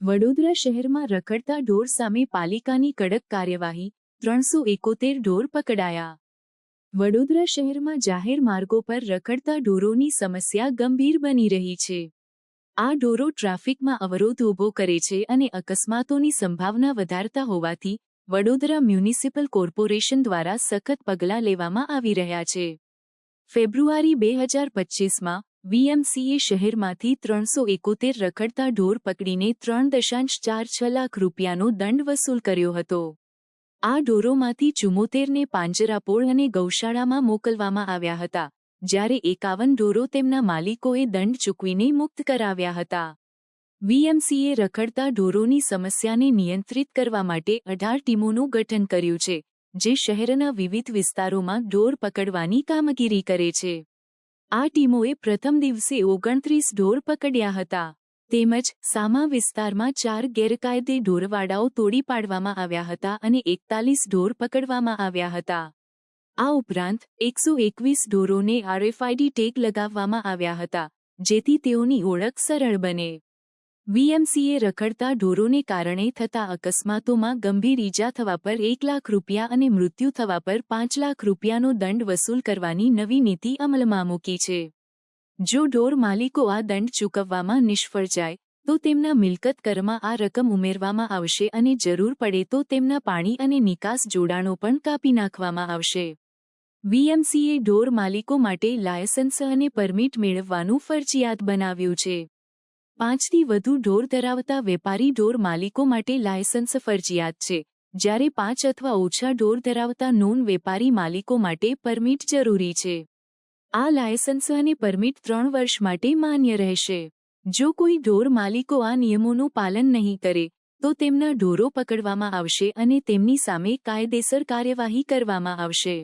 વડોદરા શહેરમાં રખડતા ઢોર સામે પાલિકાની કડક કાર્યવાહી, ત્રણસો એકોતેર ઢોર પકડાયા. વડોદરા શહેરમાં જાહેર માર્ગો પર રખડતા ઢોરોની સમસ્યા ગંભીર બની રહી છે. આ ઢોરો ટ્રાફિકમાં અવરોધ ઊભો કરે છે અને અકસ્માતોની સંભાવના વધારતા હોવાથી, વડોદરા મ્યુનિસિપલ કોર્પોરેશન દ્વારા સખત પગલાં લેવામાં આવી રહ્યા છે. ફેબ્રુઆરી બે હજાર પચ્ચીસમાં વીએમસીએ શહેરમાંથી ત્રણસો એકોતેર રખડતા ઢોર પકડીને ત્રણ દશાંશ ચાર છ લાખ રૂપિયાનો દંડ વસૂલ કર્યો હતો. આ ઢોરોમાંથી ચુમ્મોતેરને પાંજરાપોળ અને ગૌશાળામાં મોકલવામાં આવ્યા હતા, જ્યારે એકાવન ઢોરો તેમના માલિકોએ દંડ ચૂકવીને મુક્ત કરાવ્યા હતા. વીએમસીએ રખડતા ઢોરોની સમસ્યાને નિયંત્રિત કરવા માટે અઢાર ટીમોનું ગઠન કર્યું છે, જે શહેરના વિવિધ વિસ્તારોમાં ઢોર પકડવાની કામગીરી કરે છે. આ ટીમોએ પ્રથમ દિવસે ઓગણત્રીસ ઢોર પકડ્યા હતા. તેમજ સામા વિસ્તારમાં ચાર ગેરકાયદે ઢોરવાડાઓ તોડી પાડવામાં આવ્યા હતા અને એકતાલીસ ઢોર પકડવામાં આવ્યા હતા. આ ઉપરાંત એકસો એકવીસ ઢોરોને આરએફઆઈડી ટેગ લગાવવામાં આવ્યા હતા, જેથી તેઓની ઓળખ સરળ બને. વીએમસીએ રખડતા ઢોરોને કારણે થતા અકસ્માતોમાં ગંભીર ઈજા થવા પર એક લાખ રૂપિયા અને મૃત્યુ થવા પર પાંચ લાખ રૂપિયાનો દંડ વસૂલ કરવાની નવી નીતિ અમલમાં મૂકી છે. જો ઢોર માલિકો આ દંડ ચૂકવવામાં નિષ્ફળ જાય, તો તેમના મિલકત કરમાં આ રકમ ઉમેરવામાં આવશે અને જરૂર પડે તો તેમના પાણી અને નિકાસ જોડાણો પણ કાપી નાખવામાં આવશે. વીએમસીએ ઢોર માલિકો માટે લાયસન્સ અને પરમિટ મેળવવાનું ફરજિયાત બનાવ્યું છે. પાંચથી વધુ ઢોર ધરાવતા વેપારી ઢોર માલિકો માટે લાયસન્સ ફરજિયાત છે. જ્યારે પાંચ અથવા ઓછા ઢોર ધરાવતા નોન વેપારી માલિકો માટે પરમિટ જરૂરી છે. આ લાયસન્સ અને પરમિટ ત્રણ વર્ષ માટે માન્ય રહેશે. જો કોઈ ઢોર માલિકો આ નિયમોનું પાલન નહીં કરે, તો તેમના ઢોરો પકડવામાં આવશે અને તેમની સામે કાયદેસર કાર્યવાહી કરવામાં આવશે.